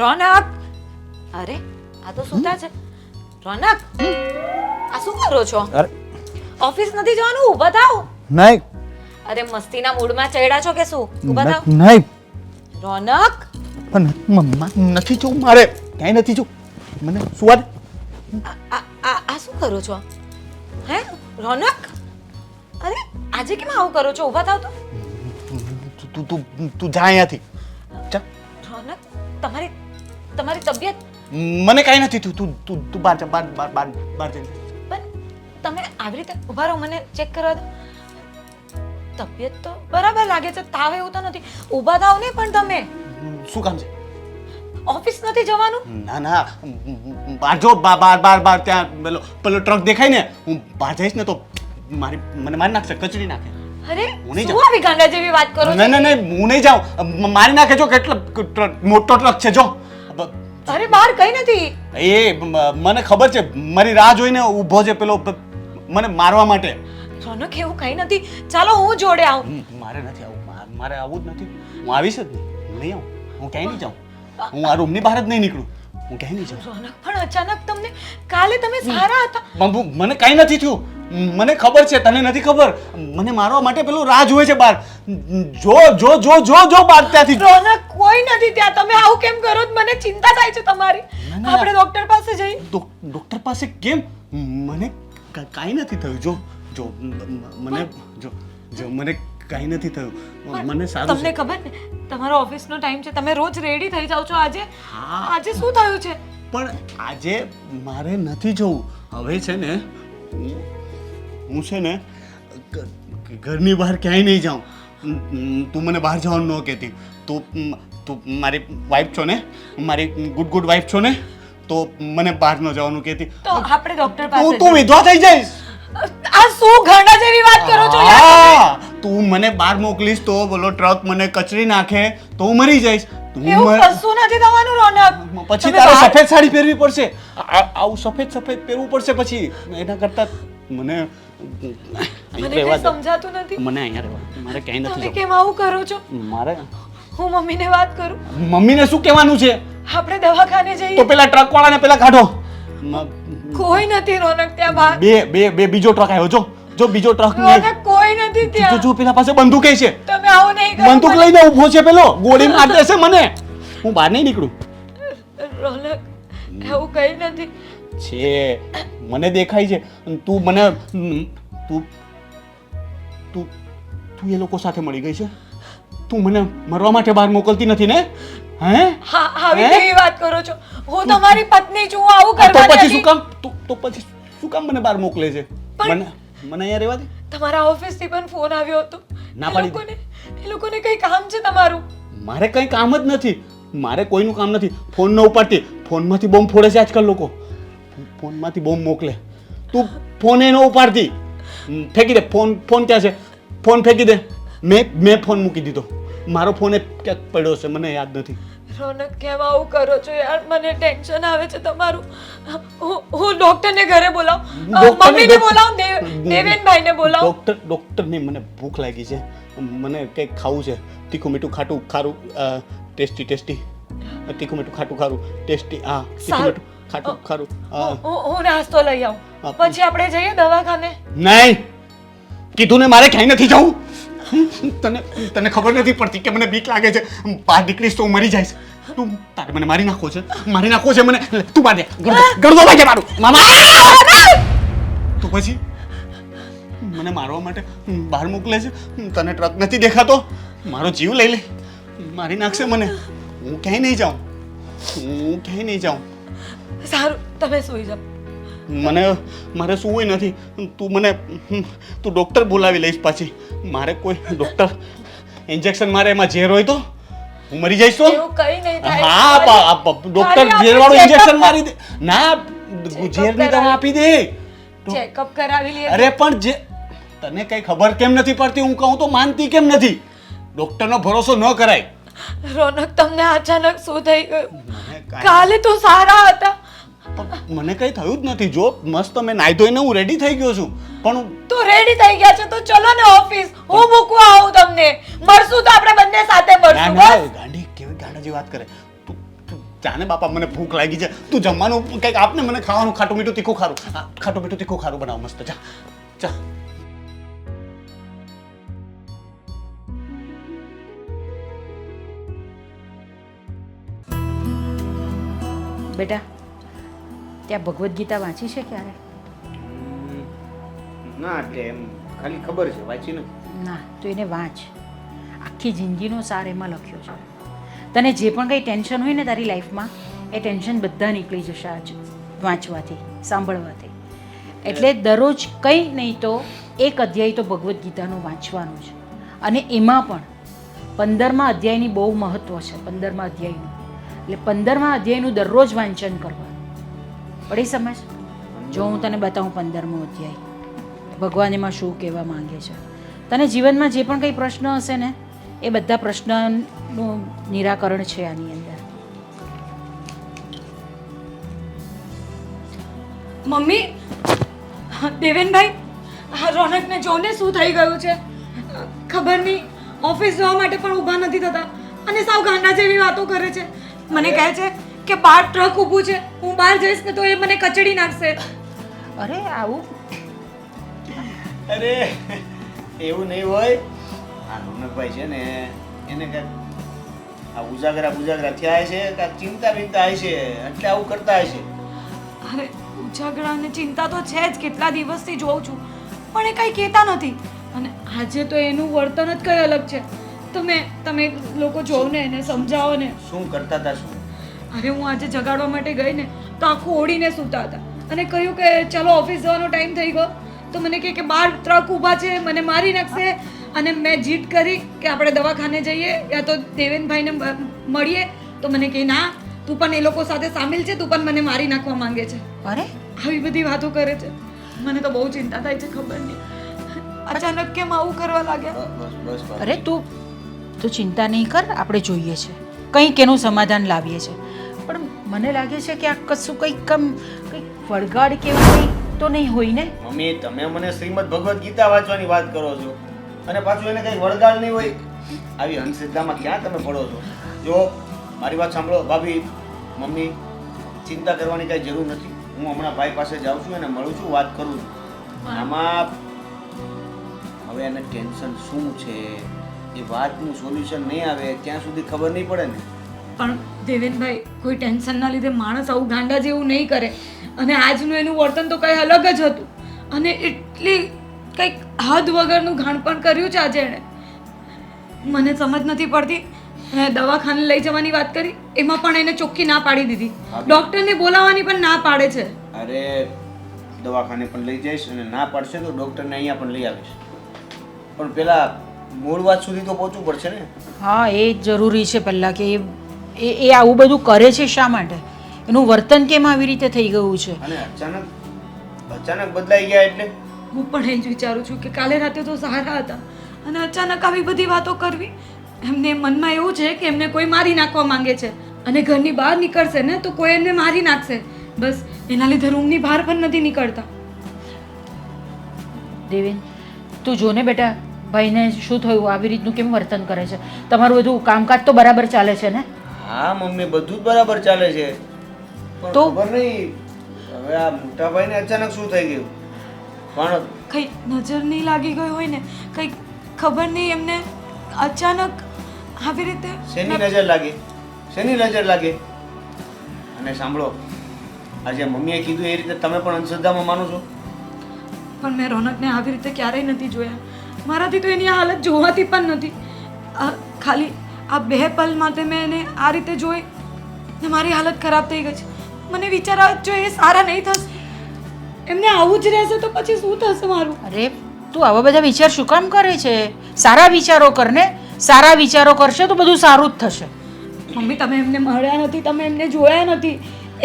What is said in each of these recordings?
રોનક! અરે આ તો સુતા છે. રોનક આ શું કરો છો? અરે. ઓફિસ નથી જવાનું? ઊભા થાવ. નહીં. અરે મસ્તીના મૂડમાં ચડ્યા છો કે શું? ઊભા થાવ. નહીં. રોનક! પણ મમ્મા નથી જો મારે. ક્યાંય નથી જો મને સુવા દે. આ આ- શું કરો છો? હે રોનક? અરે આજે કેમ આવું કરો છો? ઊભા થાવ તો. તું તું તું તું જા અહીંયાથી. જા. રોનક તમારી તમારી તબિયત? મને કાંઈ નથી થયું. તું તું તું બહાર જા બહાર બહાર બહાર બહાર જઈને પણ તમે આવી રીતે ઊભા રહો મને ચેક કરવા દો. તબિયત તો બરાબર લાગે છે તાવ એવું તો નથી. ઊભા થાવ ને પણ તમે. શું કામ છે? ઓફિસ નથી જવાનું? ના ના. બહાર જો બહાર બહાર બહાર બહાર ત્યાં પેલો પેલો ટ્રક દેખાય ને હું બહાર જઈશ ને તો મારી મને મારી નાખશે કચડી નાખે. અરે હું નહીં જાઉં. આવી ગાંડા જેવી વાત કરો ના ના નહીં હું નહીં જાઉં. મારી નાખે જો કેટલો મોટો ટ્રક છે જો. અરે બહાર કઈ નથી. એ મને ખબર છે મારી રાહ જોઈને ઊભો છે પેલો મને મારવા માટે. રોનક એવું કઈ નથી. ચાલો હું જોડે આવું. મારે નથી આવું મારે આવું જ નથી. હું આવીશ જ નહીં. નહીં આવું. હું ક્યાંય નહીં જાઉં. હું આ રૂમની બહાર જ નહીં નીકળું. હું ક્યાંય નહીં જાઉં. રોનક પણ અચાનક તમને કાલે તમે સારા હતા. મને કાંઈ નથી થયું. મને ખબર છે તને નથી ખબર? મને મારવા માટે પેલું રાહ જોવે છે બહાર જો જો જો જો જો બાર ત્યાંથી. રોનક કોઈ નથી ત્યાં. તમે આવું કેમ કરો? મને ચિંતા થાય છે તમારી. આપણે ડોક્ટર પાસે જઈએ ડોક- ડોક્ટર પાસે કેમ? મને કાંઈ નથી થયું. જો જો મને જો જો મને કાંઈ નથી થયું. મને સારું તમને ખબર ને તમારો ઓફિસનો ટાઈમ છે. તમે રોજ રેડી થઈ જાવ છો આજે. આજે શું થયું છે? પણ આજે મારે નથી જવું. હવે છે ને હું- છે ને ઘરની બહાર ક્યાંય નહીં જાઉં. તું મને બહાર જવાનું ન કહેતી. તું તું મારી વાઈફ છો ને મારી ગુડ ગુડ વાઈફ છો ને તો મને બહાર ન જવાનું કહેતી. તો આપણે ડોક્ટર પાસે તું તું વિધવા થઈ જઈશ? આ શું ગાંડા જેવી વાત કરો છો યાર તું મને બહાર મોકલીશ તો બોલો ટ્રક મને કચરી નાખે તો હું મરી જઈશ. તું એવું કશું નથી થવાનું રોનક. પછી તારે સફેદ સાડી પહેરવી પડશે. આવું સફેદ સફેદ પહેરવું પડશે પછી. એના કરતા મને મને રહેવા સમજાતું નથી. મને અહીંયા રહેવા મારે ક્યાંય તમે કેમ આવું કરો છો? મારે હું મમ્મીને વાત કરું. મમ્મીને શું કહેવાનું છે? આપણે દવાખાને તો જઈએ પેલા ટ્રક વાળાને પેલા કાઢો. કોઈ નથી રોનક ત્યાં બહાર. બે બે બે બીજો ટ્રક આવ્યો. જો જો બીજો ટ્રક ને કોઈ નથી ત્યાં. જો પેલા પાસે બંદૂક છે. તમે આવો નહીં કરો બંદૂક લઈને ઊભો છે પેલો. ગોળી મારશે દેશે મને. હું બહાર નહીં નીકળું. રોનક એવું કઈ નથી. છે. મને દેખાય છે. અને તું મને તું તું તું એ લોકો સાથે મળી ગઈ છે? તું મને મરવા માટે બહાર મોકલતી નથી ને? હે? હા આવી? કેવી વાત કરો છો. હું તમારી પત્ની છું આવું કરવા તો પછી શું કામ? તો તો પછી શું કામ મને બહાર મોકલે છે? મને મને અહીંયા રહેવા દે? તમારા ઓફિસથી પણ ફોન આવ્યો હતો. ના પાડી લોકોને એ લોકોને કઈ કામ છે તમારું? મારે કઈ કામ જ નથી. મારે કોઈનું કામ નથી. ફોન ન ઉપાડતી. ફોનમાંથી બોમ્બ ફોડે છે આજકાલ લોકો. ફોનમાંથી બોમ્બ મોકલે. તું ફોન ન ઉપાડતી. ફેંકી દે. ફોન ફોન ક્યાં છે? ફોન ફેંકી દે. મેં મેં ફોન મૂકી દીધો. મારો ફોન એ ક્યાંક પડ્યો છે મને યાદ નથી. રોનક કેમ આવું કરો છો યાર? મને ટેન્શન આવે છે તમારું. હું ડોક્ટરને ઘરે બોલાવું. ડોક્ટરને- મમ્મીને બોલાવું દેવ દેવેનભાઈને બોલાવું. ડોક્ટર ડોક્ટર નહીં મને ભૂખ લાગી છે. મને કંઈક ખાવું છે. તીખું મીઠું ખાટું ખારું ટેસ્ટી ટેસ્ટી. તીખું મીઠું ખાટું ખારું ટેસ્ટી હા તીખું મીઠું. ખાટું ખરું. હા. હું- હું નાસ્તો લઈ આવું. પછી આપણે જઈએ દવાખાને? નહીં. કીધું ને મારે ક્યાંય નથી જવું. તને તને ખબર નથી પડતી કે મને બીક લાગે છે. બહાર નીકળીશ તો હું મરી જઈશ. તું તારે મને મારી નાખો છે. મારી નાખો છે મને. લે, તું બાંધે. ગળદો વાગે મારું. મામા. તો પછી? મને મારવા માટે બહાર મોકલે છે. તને ટ્રક નથી દેખાતો? મારો જીવ લઈ લે. મારી નાખશે મને. હું ક્યાંય નહીં જાઉં. હું ક્યાંય નહીં જાઉં. સારું તમે સુઈ જાઓ. મને મારે સુવું નથી. તું મને તું ડૉક્ટર બોલાવી લઈશ પાછી. મારે કોઈ ડૉક્ટર ઇન્જેક્શન મારે એમાં ઝેર હોય તો? હું મરી જઈશ તો? એવું કઈ નહીં થાય. હા ડૉક્ટર ઝેરવાળું ઝેર વાળું ઇન્જેક્શન મારી દે. ના ઝેરની કરાવી. આપી દે. ચેકઅપ કરાવી લે. અરે પણ જે તને કઈ ખબર કેમ નથી પડતી? હું કહું તો માનતી કેમ નથી? ડોક્ટરનો ભરોસો ન કરાય. રોનક તમને અચાનક શું થઈ ગયું? કાલે તો સારા હતા. પણ મને કઈ થયું જ નથી. જો મસ્ત મેં નાહી ધોઈને હું રેડી થઈ ગયો છું. પણ તું રેડી થઈ ગયા છે તો ચલો ને ઓફિસ હું મૂકવા આવું તમને. મળશું તો આપણે બંને સાથે મળશું બસ. ગાંડી કેવી ગાંડા જેવી વાત કરે. તું તું બાપા મને ભૂખ લાગી છે. તું જમવાનું કંઈક આપને મને ખાવાનું ખાટું મીઠું તીખું ખારું. ખાટું મીઠું તીખું ખારું બનાવ મસ્ત. જા જા. બેટા ત્યાં ભગવદ્ ગીતા વાંચી છે ક્યારે? ના એટલે એમ ખાલી ખબર છે વાંચી નથી. ના તો એને વાંચ. આખી જિંદગીનો સાર એમાં લખ્યો છે. તને જે પણ કંઈ ટેન્શન હોય ને તારી લાઈફમાં એ ટેન્શન બધા નીકળી જશે આજ વાંચવાથી સાંભળવાથી. એટલે દરરોજ કંઈ નહીં તો એક અધ્યાય તો ભગવદ્ ગીતાનું વાંચવાનું છે. અને એમાં પણ પંદરમા અધ્યાયની બહુ મહત્ત્વ છે પંદરમા અધ્યાયનું. એટલે પંદરમા અધ્યાયનું દરરોજ વાંચન કરવાનું પડી સમજ. જો હું તને બતાવું પંદરમો અધ્યાય. ભગવાન એમાં શું કહેવા માંગે છે? તને જીવનમાં જે પણ કંઈ પ્રશ્ન હશે ને, એ બધા પ્રશ્નનું નિરાકરણ છે આની અંદર. મમ્મી, દેવેનભાઈ, રોનકને જોને શું થઈ ગયું છે? ખબર નહીં, ઓફિસ જવા માટે પણ ઊભા નથી થતા અને સાવ ગાંડા જેવી વાતો કરે છે. મને કહે છે કે બહાર ટ્રક ઊભું છે. હું બહાર જઈશ ને તો એ મને કચડી નાખશે. અરે આવું? અરે એવું નહીં હોય. આ રોનકભાઈ છે ને એને કાંઈક આ ઉજાગરા બુજાગરા થયા છે કાંઈક ચિંતા બિંતા છે એટલે આવું કરતા હશે અરે ઉજાગરા અને ચિંતા તો છે જ કેટલા દિવસથી જોઉં છું. પણ એ કંઈ કહેતા નથી. અને આજે તો એનું વર્તન જ કંઈ અલગ છે. તમે તમે લોકો જોવો ને એને સમજાવો ને. શું કરતા હતા શું? અરે હું આજે જગાડવા માટે ગઈ ને તો આખું ઓળીને સૂતા હતા. અને કહ્યું કે ચલો ઓફિસ જવાનો ટાઈમ થઈ ગયો. તો મને કહે કે બાર ટ્રક ઊભા છે મને મારી નાખશે. અને મેં જીત કરી કે આપણે દવાખાને જઈએ યા તો દેવેનભાઈને મળીએ. તો મને કહે ના તું પણ એ લોકો સાથે સામેલ છે તું પણ મને મારી નાખવા માંગે છે. અરે? આવી બધી વાતો કરે છે. મને તો બહુ ચિંતા થાય છે ખબર નહીં. અચાનક કેમ આવું કરવા લાગ્યા? બસ બસ બસ. અરે તું તું ચિંતા નહીં કર આપણે જોઈએ છે. કંઈક એનું સમાધાન લાવીએ છે. પણ મને લાગે છે કે આ કશું કંઈક આમ કંઈક વળગાડ કે એવું કંઈક તો નહીં હોય ને? મમ્મી તમે મને શ્રીમદ ભગવદ્ ગીતા વાંચવાની વાત કરો છો. અને પાછું એને કંઈ વળગાડ નહીં હોય. આવી અંધશ્રદ્ધામાં ક્યાં તમે પડો છો? જો મારી વાત સાંભળો. ભાભી મમ્મી ચિંતા કરવાની કાંઈ જરૂર નથી. હું હમણાં ભાઈ પાસે જાઉં છું અને મળું છું વાત કરું છું. આમાં હવે એને ટેન્શન શું છે? એ વાતનું સોલ્યુશન નહીં આવે. ત્યાં સુધી ખબર નહીં પડે ને? પણ દેવેનભાઈ કોઈ ટેન્શનના લીધે માણસ આવું ગાંડા જેવું નહીં કરે. અને આજનું એનું વર્તન તો કંઈ અલગ જ હતું. અને એટલી કંઈક હદ વગરનું ઘાણપણ કર્યું છે આજે એણે. મને સમજ નથી પડતી. મેં દવાખાને લઈ જવાની વાત કરી એમાં પણ એને ચોખ્ખી ના પાડી દીધી. ડૉક્ટરને બોલાવવાની પણ ના પાડે છે. અરે દવાખાને પણ લઈ જઈશ અને ના પાડશે તો ડૉક્ટરને અહીંયા પણ લઈ આવીશ. પણ પેલા મૂળ વાત સુધી તો પહોંચવું પડશે ને? હા એ જ જરૂરી છે પહેલાં કે એ એ એ આવું બધું કરે છે શા માટે? એનું વર્તન કેમ આવી રીતે થઈ ગયું છે? અને અચાનક અચાનક બદલાઈ ગયા એટલે? હું પણ એ જ વિચારું છું કે કાલે રાતે તો સારા હતા અને અચાનક આવી બધી વાતો કરવી એમને મનમાં એવું છે કે એમને કોઈ મારી નાખવા માંગે છે અને ઘરની બહાર નીકળશે ને તો કોઈ એમને મારી નાખશે. બસ એના લીધે રૂમની બહાર પણ નથી નીકળતા. દેવેન તું જો ને બેટા ભાઈને શું થયું? આવી રીતનું કેમ વર્તન કરે છે? તમારું બધું કામકાજ તો બરાબર ચાલે છે ને? હા મમ્મી બધું જ બરાબર ચાલે છે. પણ તો? ખબર નહીં હવે આ મોટા ભાઈને અચાનક શું થઈ ગયું? પણ કંઈક નજર નહીં લાગી ગઈ હોય ને કંઈક ખબર નહીં એમને અચાનક આવી રીતે શેની નજર લાગી? શેની નજર લાગી? અને સાંભળો આજે મમ્મીએ કીધું એ રીતે તમે પણ અંધશ્રદ્ધામાં માનો છો? પણ મેં રોનકને આવી રીતે ક્યારેય નથી જોયા. મારાથી તો એની આ હાલત જોવાતી પણ નથી. આ ખાલી આ બે પલ માટે મેં એને આ રીતે જોઈ ને મારી હાલત ખરાબ થઈ ગઈ છે. મને વિચાર જો એ સારા નહીં થશે એમને આવું જ રહેશે તો પછી શું થશે મારું? અરે તું આવા બધા વિચાર શું કામ કરે છે? સારા વિચારો કરને સારા વિચારો કરશે તો બધું સારું જ થશે. મમ્મી તમે એમને મળ્યા નથી તમે એમને જોયા નથી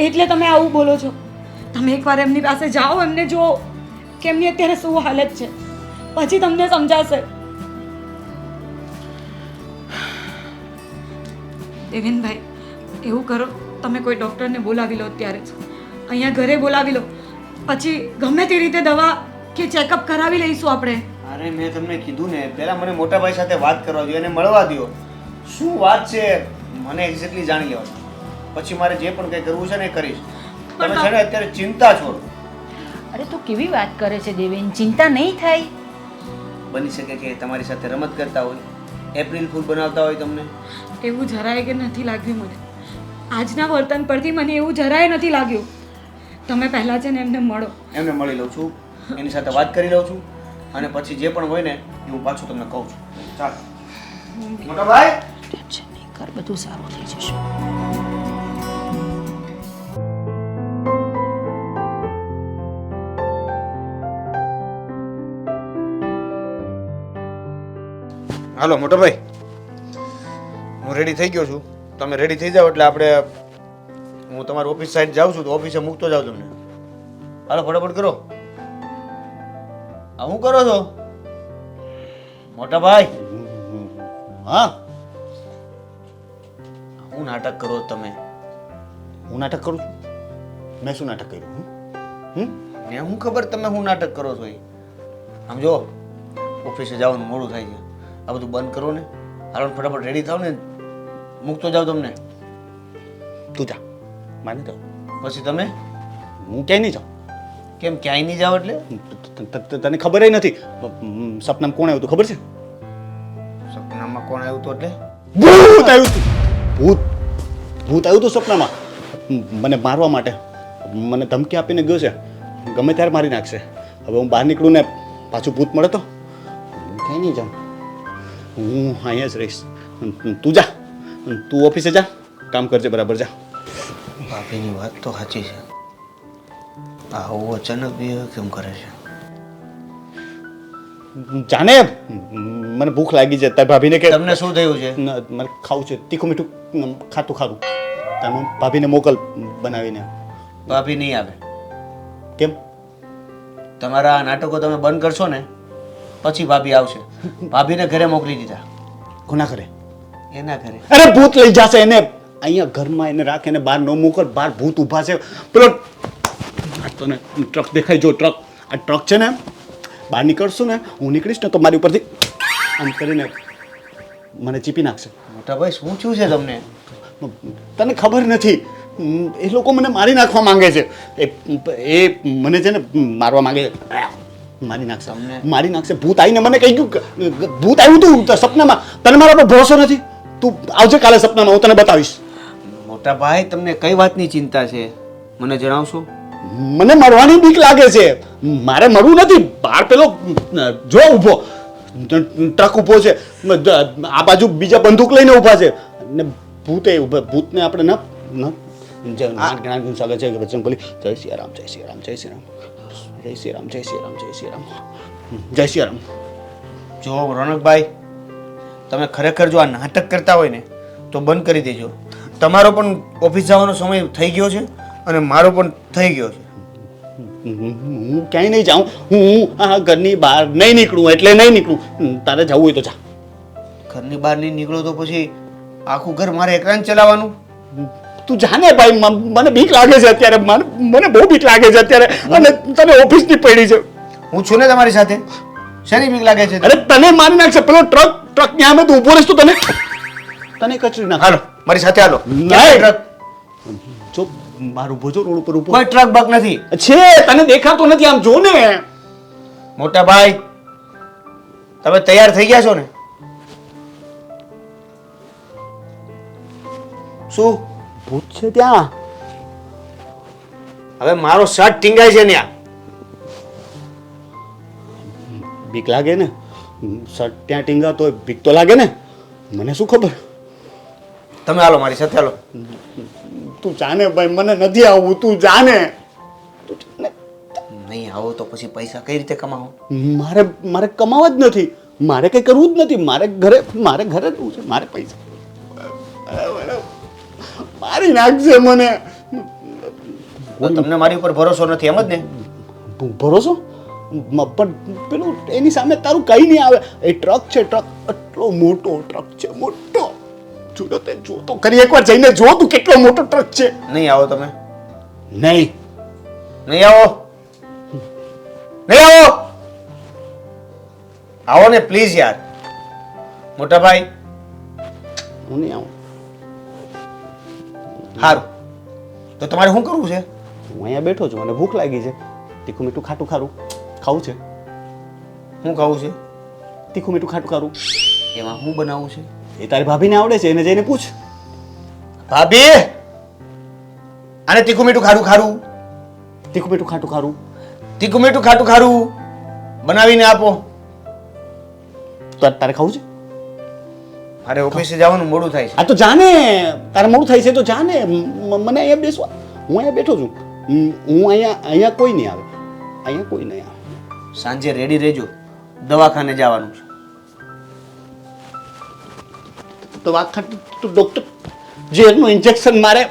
એટલે તમે આવું બોલો છો. તમે એકવાર એમની પાસે જાઓ એમને જુઓ કે એમની અત્યારે શું હાલત છે. પછી તમને સમજાશે. દેવેનભાઈ એવું કરો તમે કોઈ ડૉક્ટરને બોલાવી લો અત્યારે જ. અહીંયા ઘરે બોલાવી લો. પછી ગમે તે રીતે દવા કે ચેકઅપ કરાવી લઈશું આપણે. અરે મેં તમને કીધું ને પહેલાં મને મોટા ભાઈ સાથે વાત કરવા દો એને મળવા દો શું વાત છે? મને એક્ઝેક્ટલી જાણી લેવા પછી મારે જે પણ કંઈ કરવું છે ને એ કરીશ. તમે છે ને અત્યારે ચિંતા છો. અરે તું કેવી વાત કરે છે દેવેન? ચિંતા નહીં થાય. બની શકે કે તમારી સાથે રમત કરતા હોય. એપ્રિલ ફૂલ બનાવતા હોય તમને? એવું જરાય કે નથી લાગ્યું મને. આજના વર્તન પરથી મને એવું જરાય નથી લાગ્યું. તમે પહેલાં છે ને એમને મળો. એમને મળી લઉં છું એની સાથે વાત કરી લઉં છું અને પછી જે પણ હોય ને એ હું પાછું તમને કહું છું. ચાલો. મોટા ભાઈ ટેન્શન નહીં કર બધું સારું થઈ જશે. હાલો મોટા ભાઈ હું રેડી થઈ ગયો છું. તમે રેડી થઈ જાઓ એટલે આપણે, હું તમારી ઓફિસ સાઈડ જાઉં છું તો ઓફિસે મૂકતો જાઉં તમને. હાલો, ફટાફટ કરો. આ શું કરો છો? મોટા ભાઈ હા. હું નાટક કરો તમે? હું નાટક કરું છું? મેં શું નાટક કર્યું? હમ? ને હું ખબર તમે હું નાટક કરો છો આમ જો ઓફિસે જવાનું મોડું થાય છે. આ બધું બંધ કરો ને. હાલો ફટાફટ રેડી થાવ ને. મૂકતો જાવ તમને. તું જા. માને જાઉં પછી તમે? હું ક્યાંય નહીં જાઉં. કેમ ક્યાંય નહીં જાવ એટલે? ત- ત- ત- તને ખબર નથી. સપનામાં કોણ આવ્યું હતું ખબર છે? સપનામાં કોણ આવ્યું હતું એટલે? ભૂત આવ્યું હતું ભૂત. ભૂત આવ્યું હતું સપનામાં. મને મારવા માટે. મને ધમકી આપીને ગયો છે. ગમે ત્યારે મારી નાખશે. હવે હું બહાર નીકળું ને પાછું ભૂત મળે તો? ક્યાંય નહીં જાઉં. હું અહીંયા જ રહીશ. તું જા. તું ઓફિસે જા. કામ કરજે બરાબર જા. ભાભીની વાત તો સાચી છે. આવું અચાનક બી કેમ કરે છે? જાને મને ભૂખ લાગી છે. તાર ભાભીને કે તમને શું થયું છે? મને ખાવું છે. તીખું મીઠું ખાતું ખારું તમે ભાભીને મોકલ બનાવીને. ભાભી નહીં આવે. કેમ? તમારા નાટકો તમે બંધ કરશો ને પછી ભાભી આવશે. ભાભીને ઘરે મોકલી દીધા. કોના કરે એના ઘરે. અરે ભૂત લઈ જશે એને. અહીંયા ઘરમાં એને રાખે એને બહાર ન મોકલ. બહાર ભૂત ઊભા છે. પેલો તને ટ્રક દેખાય. જો ટ્રક આ ટ્રક છે ને બહાર નીકળશું ને હું નીકળીશ ને તો મારી ઉપરથી આમ કરીને મને ચીપી નાખશે. મોટા ભાઈ શું થયું છે તમને? તને ખબર નથી. એ લોકો મને મારી નાખવા માંગે છે. એ એ મને છે ને મારવા માંગે છે. મારી નાખશે? મારી નાખશે. ભૂત આવીને મને કહી ગયું કે, ભૂત આવ્યું તું સપનામાં. તને મારા પર ભરોસો નથી? તું આવજે કાલે સપનામાં હું તને બતાવીશ. મોટા ભાઈ તમને કઈ વાતની ચિંતા છે? મને જણાવશો? મને મરવાની બીક લાગે છે. મારે મરવું નથી. બહાર પેલો જો ઊભો. ટ્રક ઊભો છે. આ બાજુ બીજા બંદૂક લઈને ઊભા છે. ને ભૂતે ઊભા ભૂતને આપણે ના જય શ્રી રામ જય શ્રી રામ જય શ્રી રામ. જય શ્રી રામ જય શ્રી રામ જય શ્રી રામ. જય શ્રી રામ. જો રોનકભાઈ તમે ખરેખર જો આ નાટક કરતા હોય ને તો બંધ કરી દેજો. તમારો પણ ઓફિસ જવાનો સમય થઈ ગયો છે અને મારો પણ થઈ ગયો છે. હું ક્યાંય નહીં જાઉં. હું આ ઘરની બહાર નહીં નીકળું એટલે નહીં નીકળું. તારે જવું હોય તો જા. ઘરની બહાર નહીં નીકળો તો પછી આખું ઘર મારે એકલા ચલાવવાનું? તું જાને ભાઈ મને બીક લાગે છે અત્યારે. મને મને બહુ બીક લાગે છે અત્યારે. અને તને ઓફિસની પડી છે. હું છું ને તમારી સાથે? શેની બીક લાગે છે? અરે તને મારી નાખશે. પેલો ટ્રક ટ્રક ત્યાં અમે તું ઊભો રહીશ તો તને. તને કચરી નાખ. હાલો મારી સાથે હાલો. ના ટ્રક. જો મારું ભોજો રોડ ઉપર ઊભો કોઈ ટ્રક બક નથી. છે તને દેખાતો નથી આમ જો ને. મોટા ભાઈ તમે તૈયાર થઈ ગયા છો ને? શું? ભૂત છે ત્યાં? હવે મારો શર્ટ ટીંગાય છે ત્યાં બીક લાગે ને? શર્ટ ત્યાં ટીંગાતો બીક તો લાગે ને? મને શું ખબર? તમે હાલો મારી સાથે હાલો. તું જાને ભાઈ મને નથી આવવું તું જાને. તું જાને. નહીં આવો તો પછી પૈસા કઈ રીતે કમાવો? મારે મારે કમાવા જ નથી. મારે કંઈ કરવું જ નથી. મારે ઘરે મારે ઘરે જવું છે. મારે પૈસા. મારી નાખશે મને. તમને મારી ઉપર ભરોસો નથી એમ જ ને? ભરોસો? પણ પેલું એની સામે તારું કઈ નહીં આવે. એ ટ્રક છે ટ્રક. એટલો મોટો ટ્રક છે મોટો. જોતો તે જો તો કરી એકવાર જઈને જો તું કેટલો મોટો ટ્રક છે. નહીં આવો તમે. નહીં. નહીં આવો. નહીં આવો. આવો ને પ્લીઝ યાર. મોટા ભાઈ. હું નહીં આવું. સારું તો તમારે શું કરવું છે? હું અહીંયા બેઠો છું અને ભૂખ લાગી છે. તીખું મીઠું ખાટું ખારું. ખાવું છે. શું ખાવું છે? તીખું મીઠું ખાટું ખારું. એમાં શું બનાવવું છે? એ તારી ભાભીને આવડે છે એને જઈને પૂછ. ભાભી! આને તીખું મીઠું ખારું ખારું? તીખું મીઠું ખાટું ખારું. તીખું મીઠું ખાટું ખારું? બનાવીને આપો. તો તારે ખાવું છે? મારે ઓફિસે જવાનું મોડું થાય છે. આ તો જાને તારે મોડું થાય છે તો જાને મને અહીંયા બેસવા. હું અહીંયા બેઠો છું. હું અહીંયા અહીંયા કોઈ નહીં આવે. અહીંયા કોઈ નહીં આવે. સાંજે રેડી રહેજો. દવાખાને જવાનું છે. તો વાત તો ડૉક્ટર ઝેરનું ઇન્જેક્શન મારે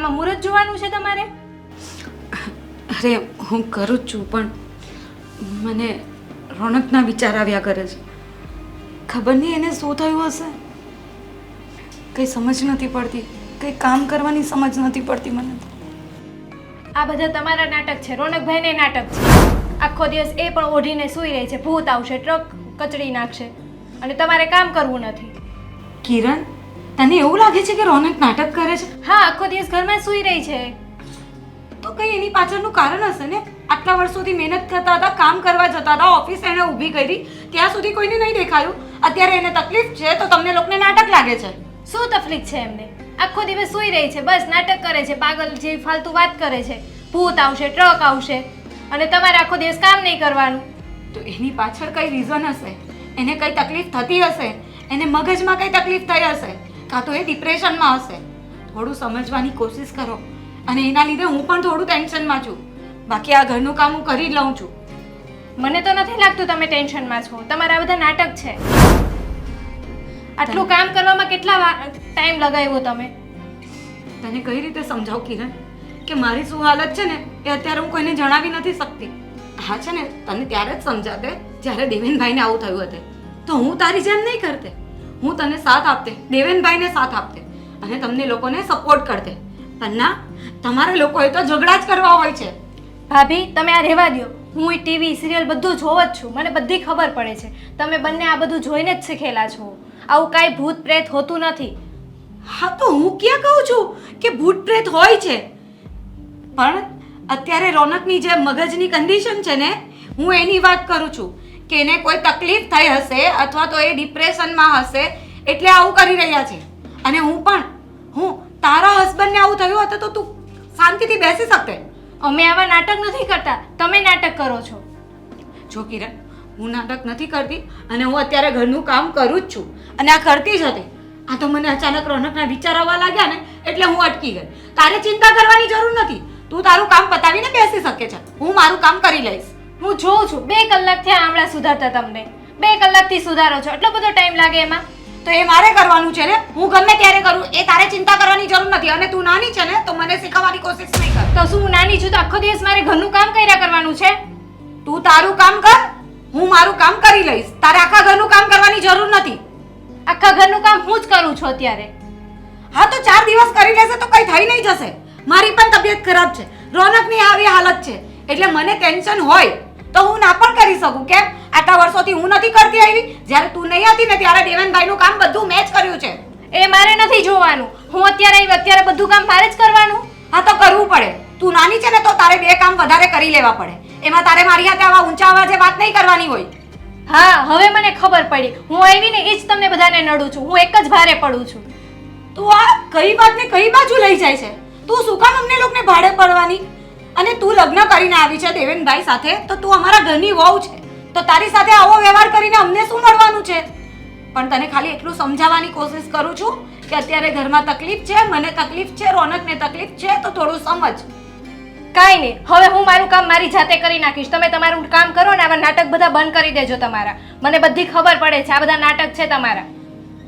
આમાં મુહૂર્ત જોવાનું છે તમારે? અરે હું કરું જ છું પણ મને રોનકના વિચાર આવ્યા કરે છે. ખબર નહીં એને શું થયું હશે? કંઈ સમજ નથી પડતી. કંઈ કામ કરવાની સમજ નથી પડતી મને. આ બધા તમારા નાટક છે રોનકભાઈને નાટક છે. આખો દિવસ એ પણ ઓઢીને સૂઈ રહે છે ભૂત આવશે ટ્રક કચડી નાખશે. અને તમારે કામ કરવું નથી. કિરણ? તને એવું લાગે છે કે રોનક નાટક કરે છે? હા આખો દિવસ ઘરમાં સૂઈ રહી છે. તો કંઈ એની પાછળનું કારણ હશે ને? આટલા વર્ષોથી મહેનત કરતા હતા કામ કરવા જતા હતા ઓફિસ એને ઊભી કરી ત્યાં સુધી કોઈને નહીં દેખાયું. અત્યારે એને તકલીફ છે તો તમને લોકોને નાટક લાગે છે? શું તકલીફ છે એમને? આખો દિવસ સૂઈ રહી છે બસ નાટક કરે છે પાગલ જે ફાલતુ વાત કરે છે. ભૂત આવશે ટ્રક આવશે અને તમારે આખો દિવસ કામ નહીં કરવાનું. તો એની પાછળ કઈ રીઝન હશે? એને કઈ તકલીફ થતી હશે? એને મગજમાં કઈ તકલીફ થઈ હશે? કાં તો એ ડિપ્રેશનમાં હશે. થોડું સમજવાની કોશિશ કરો. અને એના લીધે હું પણ થોડું ટેન્શનમાં છું. બાકી આ ઘરનું કામ હું કરી લઉં છું. મને તો નથી લાગતું તમે ટેન્શનમાં છો. તમારા બધા નાટક છે. આટલું કામ કરવામાં કેટલા ટાઈમ લગાવ્યો તમે? તને કઈ રીતે સમજાવું કિરણ? કે મારી શું હાલત છે ને એ અત્યારે હું કોઈને જણાવી નથી શકતી. હા છે ને તને ત્યારે જ સમજાતે જ્યારે દેવેનભાઈને આવું થયું હતું. તો હું તારી જેમ નહીં કરતે? હું તને સાથ આપતે દેવેનભાઈને સાથ આપતે અને તમને લોકોને સપોર્ટ કરતે. પણ ના તમારા લોકોએ તો ઝઘડા જ કરવા હોય છે. ભાભી તમે આ રહેવા દો હું ટીવી સિરિયલ બધું જોવ જ છું. મને બધી ખબર પડે છે. તમે બંને આ બધું જોઈને જ શીખેલા છો. આવું કાંઈ ભૂત પ્રેત હોતું નથી. હા તો હું ક્યાં કહું છું કે ભૂત પ્રેત હોય છે. પણ અત્યારે રોનકની જે મગજની કન્ડિશન છે ને હું એની વાત કરું છું. કે એને કોઈ તકલીફ થઈ હશે અથવા તો એ ડિપ્રેશનમાં હશે એટલે આવું કરી રહ્યા છે. અને હું પણ હું તારા હસબન્ડને આવું થયું હતું તો તું શાંતિથી બેસી શકે. અમે આવા નાટક નથી કરતા. તમે નાટક કરો છો. જો કિરણ હું નાટક નથી કરતી અને હું અત્યારે ઘરનું કામ કરું જ છું. અને આ કરતી જ હતી. આ તો મને અચાનક રોનકના વિચાર આવવા લાગ્યા ને એટલે હું અટકી ગઈ. તારે ચિંતા કરવાની જરૂર નથી. તું તારું કામ પતાવીને બેસી શકે છે. હું મારું કામ કરી લઈશ. હું જોઉં છું. બે કલાક થયા આમળા સુધારતા તમને. બે કલાકથી સુધારો છો. એટલો બધો ટાઈમ લાગે એમાં? તો એ મારે કરવાનું છે ને. હું ગમે ત્યારે કરું. એ તારે ચિંતા કરવાની જરૂર નથી. અને તું નાની છે ને તો મને શીખવવાની કોશિશ નહીં કર. તો શું હું નાની છું તો આખો દિવસ મારે ઘરનું કામ કર્યા કરવાનું છે? તું તારું કામ કર. હું મારું કામ કરી લઈશ. તારે આખા ઘરનું કામ કરવાની જરૂર નથી. આખા ઘરનું કામ હું જ કરું છું અત્યારે. હા તો ચાર દિવસ કરી લેશે તો કઈ થઈ નહીં જશે. મારી પણ તબિયત ખરાબ છે. રોનકની આવી હાલત છે. એટલે મને ટેન્શન હોય. તો હું ના પણ કરી શકું કેમ? આટલા વર્ષોથી હું નથી કરતી આવી. જ્યારે તું નહીં હતી ને ત્યારે દેવનભાઈનું કામ બધું મેં જ કર્યું છે. એ મારે નથી જોવાનું. હું અત્યારે આવી અત્યારે બધું કામ મારે જ કરવાનું. હા તો કરવું પડે. તું નાની છે ને તો તારે બે કામ વધારે કરી લેવા પડે. એમાં તારે મારી હાથે આવા ઊંચા અવાજે વાત નહીં કરવાની હોય. હા હવે મને ખબર પડી. હું આવી ને એ જ તમને બધાને નડું છું. હું એક જ ભારે પડું છું. તું આ કઈ વાતને કઈ બાજુ લઈ જાય છે? તું શું કામ અમને લોકોને ભાડે પડવાની? અને તું લગ્ન કરીને આવી છે દેવેનભાઈ સાથે તો તું અમારા ઘરની વહુ છે. તો તારી સાથે આવો વ્યવહાર કરીને અમને શું મળવાનું છે? પણ તને ખાલી એટલું સમજાવવાની કોશિશ કરું છું કે અત્યારે ઘરમાં તકલીફ છે મને તકલીફ છે રોનકને તકલીફ છે તો થોડું સમજ. કાંઈ નહીં. હવે હું મારું કામ મારી જાતે કરી નાખીશ. તમે તમારું કામ કરો ને આવા નાટક બધા બંધ કરી દેજો તમારા. મને બધી ખબર પડે છે આ બધા નાટક છે તમારા.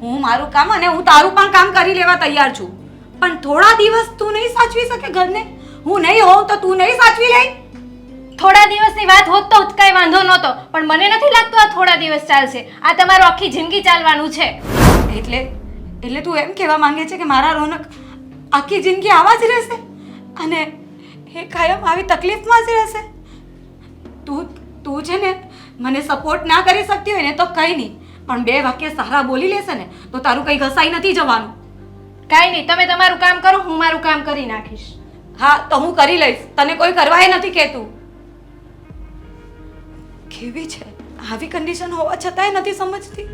હું મારું કામ અને હું તારું પણ કામ કરી લેવા તૈયાર છું. પણ થોડા દિવસ તું નહીં સાચવી શકે ઘરને? હું નહીં હોઉં તો તું નહીં સાચવી લઈ થોડા દિવસની વાત હોત તો કાંઈ વાંધો નહોતો પણ મને નથી લાગતું આ થોડા દિવસ ચાલશે. આ તમારું આખી જિંદગી ચાલવાનું છે. એટલે એટલે તું એમ કહેવા માંગે છે કે મારા રોનક આખી જિંદગી આવા જ રહેશે? અને એ કાયમ આવી તકલીફમાં જ રહેશે? તું તું છે ને મને સપોર્ટ ના કરી શકતી હોય ને તો કંઈ નહીં. પણ બે વાક્ય સારા બોલી લેશે ને તો તારું કંઈ ઘસાઈ નથી જવાનું. કાંઈ નહીં તમે તમારું કામ કરો હું મારું કામ કરી નાખીશ. હા, તો હું કરી લઈશ. તને કોઈ કરવાય નથી કહેતું. કેવી છે? આવી કન્ડિશન હોવા છતાંય નથી સમજતી.